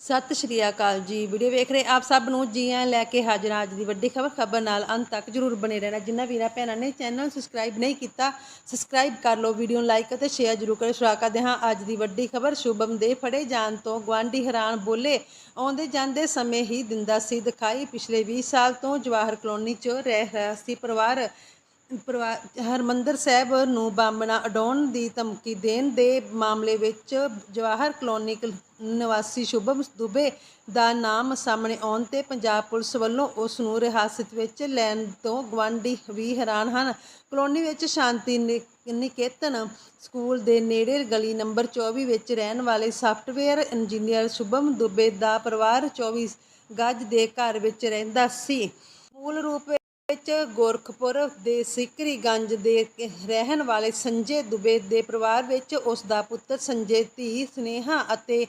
ਸਤਿ ਸ਼੍ਰੀ ਅਕਾਲ ਜੀ। ਵੀਡੀਓ ਵੇਖ ਰਹੇ ਆਪ ਸਭ ਨੂੰ ਜੀ ਆਇਆਂ ਲੈ ਕੇ ਹਾਜ਼ਰ ਅੱਜ ਦੀ ਵੱਡੀ ਖਬਰ। ਖਬਰ ਨਾਲ ਅੰਤ ਤੱਕ ਜਰੂਰ ਬਣੇ ਰਹਿਣਾ। ਜਿਨ੍ਹਾਂ ਵੀਰਾਂ ਭੈਣਾਂ ਨੇ ਚੈਨਲ ਸਬਸਕ੍ਰਾਈਬ ਨਹੀਂ ਕੀਤਾ, ਸਬਸਕ੍ਰਾਈਬ ਕਰ ਲਓ ਵੀਡੀਓ ਨੂੰ ਲਾਈਕ ਅਤੇ ਸ਼ੇਅਰ ਜਰੂਰ ਕਰੋ ਸ਼ੁਰੂ ਕਰਦੇ ਹਾਂ ਅੱਜ ਦੀ ਵੱਡੀ ਖਬਰ। ਸ਼ੁਭਮ ਦੇ ਫੜੇ ਜਾਣ ਤੋਂ ਗਵਾਂਢੀ ਹੈਰਾਨ ਬੋਲੇ, ਆਉਂਦੇ ਜਾਂਦੇ ਸਮੇਂ ਹੀ ਦਿੰਦਾ ਸੀ ਦਿਖਾਈ। ਪਿਛਲੇ 20 ਸਾਲ ਤੋਂ ਜਵਾਹਰ ਕਲੋਨੀ 'ਚ ਰਹਿ ਰਿਹਾ ਸੀ ਪਰਿਵਾਰ। ਪਰਿਵਾਰ ਹਰਿਮੰਦਰ ਸਾਹਿਬ ਨੂੰ ਬੰਬ ਨਾ ਉਡਾਉਣ ਦੀ ਧਮਕੀ ਦੇਣ ਦੇ ਮਾਮਲੇ ਵਿੱਚ ਜਵਾਹਰ ਕਲੋਨੀ ਨਿਵਾਸੀ ਸ਼ੁਭਮ ਦੁਬੇ ਦਾ ਨਾਮ ਸਾਹਮਣੇ ਆਉਣ ਤੇ ਪੰਜਾਬ ਪੁਲਿਸ ਵੱਲੋਂ ਉਸ ਨੂੰ ਹਿਰਾਸਤ ਵਿੱਚ ਲੈਣ ਤੋਂ ਗਵਾਂਢੀ ਵੀ ਹੈਰਾਨ ਹਨ। ਕਲੋਨੀ ਵਿੱਚ ਸ਼ਾਂਤੀ ਨਿ- ਨਿਕੇਤਨ ਸਕੂਲ ਦੇ ਨੇੜੇ ਗਲੀ ਨੰਬਰ 24 ਵਿੱਚ ਰਹਿਣ ਵਾਲੇ ਸਾਫਟਵੇਅਰ ਇੰਜੀਨੀਅਰ ਸ਼ੁਭਮ ਦੁਬੇ ਦਾ ਪਰਿਵਾਰ 24 ਗੱਜ ਦੇ ਘਰ ਵਿੱਚ ਰਹਿੰਦਾ ਸੀ। ਮੂਲ ਰੂਪ ਵਿੱਚ ਗੋਰਖਪੁਰ ਦੇ ਸਿਕਰੀਗੰਜ ਦੇ ਰਹਿਣ ਵਾਲੇ ਸੰਜੇ ਦੁਬੇ ਦੇ ਪਰਿਵਾਰ ਵਿੱਚ ਉਸ ਦਾ ਪੁੱਤਰ ਸੰਜੇ, ਧੀ, ਸਨੇਹਾ ਅਤੇ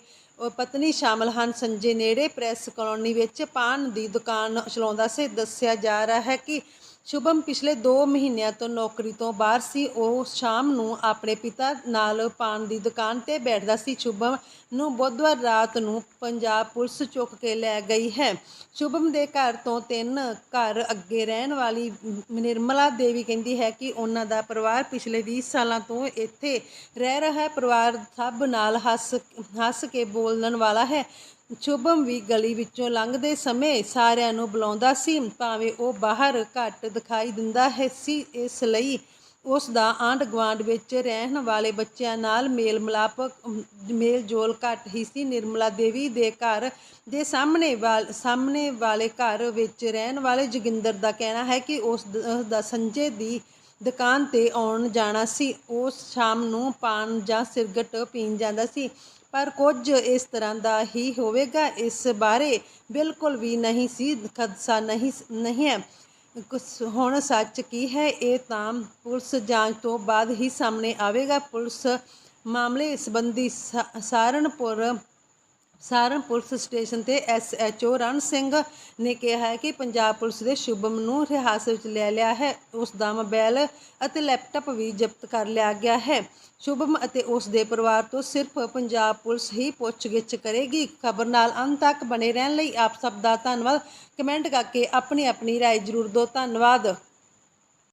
ਪਤਨੀ ਸ਼ਾਮਲ ਹਨ। ਸੰਜੇ ਨੇੜੇ ਪ੍ਰੈਸ ਕਲੋਨੀ ਵਿੱਚ ਪਾਨ ਦੀ ਦੁਕਾਨ ਚਲਾਉਂਦਾ ਸੀ। ਦੱਸਿਆ ਜਾ ਰਿਹਾ ਹੈ ਕਿ ਸ਼ੁਭਮ ਪਿਛਲੇ 2 ਮਹੀਨਿਆਂ ਤੋਂ ਨੌਕਰੀ ਤੋਂ ਬਾਹਰ ਸੀ। ਉਹ ਸ਼ਾਮ ਨੂੰ ਆਪਣੇ ਪਿਤਾ ਨਾਲ ਪਾਨ ਦੀ ਦੁਕਾਨ ਤੇ ਬੈਠਦਾ ਸੀ। ਸ਼ੁਭਮ ਨੂੰ ਬੁੱਧਵਾਰ ਰਾਤ ਨੂੰ ਪੰਜਾਬ ਪੁਲਿਸ ਚੁੱਕ ਕੇ ਲੈ ਗਈ ਹੈ। ਸ਼ੁਭਮ ਦੇ ਘਰ ਤੋਂ ਤਿੰਨ ਘਰ ਅੱਗੇ ਰਹਿਣ ਵਾਲੀ ਨਿਰਮਲਾ ਦੇਵੀ ਕਹਿੰਦੀ ਹੈ ਕਿ ਉਹਨਾਂ ਦਾ ਪਰਿਵਾਰ ਪਿਛਲੇ 20 ਸਾਲਾਂ ਤੋਂ ਇੱਥੇ ਰਹਿ ਰਿਹਾ ਹੈ। ਪਰਿਵਾਰ ਸਭ ਨਾਲ ਹੱਸ ਹੱਸ ਕੇ ਬੋਲਣ ਵਾਲਾ ਹੈ। ਸ਼ੁਭਮ ਵੀ ਗਲੀ ਵਿੱਚੋਂ ਲੰਘਦੇ ਸਮੇਂ ਸਾਰਿਆਂ ਨੂੰ ਬੁਲਾਉਂਦਾ ਸੀ, ਭਾਵੇਂ ਉਹ ਬਾਹਰ ਘੱਟ ਦਿਖਾਈ ਦਿੰਦਾ ਹੈ ਸੀ, ਇਸ ਲਈ ਉਸ ਦਾ ਆਂਢ ਗੁਆਂਢ ਵਿੱਚ ਰਹਿਣ ਵਾਲੇ ਬੱਚਿਆਂ ਨਾਲ ਮੇਲ ਮਿਲਾਪ ਮੇਲ ਜੋਲ ਘੱਟ ਹੀ ਸੀ। ਨਿਰਮਲਾ ਦੇਵੀ ਦੇ ਘਰ ਦੇ ਸਾਹਮਣੇ ਵਾਲ, ਸਾਹਮਣੇ ਵਾਲੇ ਘਰ ਵਿੱਚ ਰਹਿਣ ਵਾਲੇ ਜੋਗਿੰਦਰ ਦਾ ਕਹਿਣਾ ਹੈ ਕਿ ਉਸ ਉਸ ਦਾ ਸੰਜੇ ਦੀ ਦੁਕਾਨ ਤੇ ਆਉਣ ਜਾਣਾ ਸੀ। ਉਸ ਸ਼ਾਮ ਨੂੰ ਪਾਨ ਜਾਂ ਸਿਰਗਟ ਪੀਣ ਜਾਂਦਾ ਸੀ। ਪਰ ਕੁਝ ਇਸ ਤਰ੍ਹਾਂ ਦਾ ਹੀ ਹੋਵੇਗਾ, ਇਸ ਬਾਰੇ ਬਿਲਕੁਲ ਵੀ ਨਹੀਂ ਸੀ ਖਦਸ਼ਾ ਨਹੀਂ ਨਹੀਂ ਹੈ। ਹੁਣ ਸੱਚ ਕੀ ਹੈ, ਇਹ ਤਾਂ ਪੁਲਿਸ ਜਾਂਚ ਤੋਂ ਬਾਅਦ ਹੀ ਸਾਹਮਣੇ ਆਵੇਗਾ। ਪੁਲਿਸ ਮਾਮਲੇ ਸੰਬੰਧੀ ਸਾ- ਸਹਾਰਨਪੁਰ ਸਾਰਨ ਪੁਲਿਸ ਸਟੇਸ਼ਨ ਤੇ ਐਸਐਚਓ ਰਣ ਸਿੰਘ ਨੇ ਕਿਹਾ ਹੈ ਕਿ ਪੰਜਾਬ ਪੁਲਿਸ ਦੇ ਸ਼ੁਭਮ ਨੂੰ ਹਿਰਾਸਤ ਵਿੱਚ ਲੈ ਲਿਆ ਹੈ ਉਸ ਦਾ ਮੋਬਾਈਲ ਅਤੇ ਲੈਪਟਾਪ ਵੀ ਜ਼ਬਤ ਕਰ ਲਿਆ ਗਿਆ ਹੈ ਸ਼ੁਭਮ ਅਤੇ ਉਸ ਦੇ ਪਰਿਵਾਰ ਤੋਂ ਸਿਰਫ ਪੰਜਾਬ ਪੁਲਿਸ ਹੀ ਪੁੱਛਗਿੱਛ ਕਰੇਗੀ ਖਬਰ ਨਾਲ ਅੰਤ ਤੱਕ ਬਣੇ ਰਹਿਣ ਲਈ ਆਪ ਸਭ ਦਾ ਧੰਨਵਾਦ ਕਮੈਂਟ ਕਰਕੇ ਆਪਣੀ ਆਪਣੀ رائے ਜ਼ਰੂਰ ਦਿਓ ਧੰਨਵਾਦ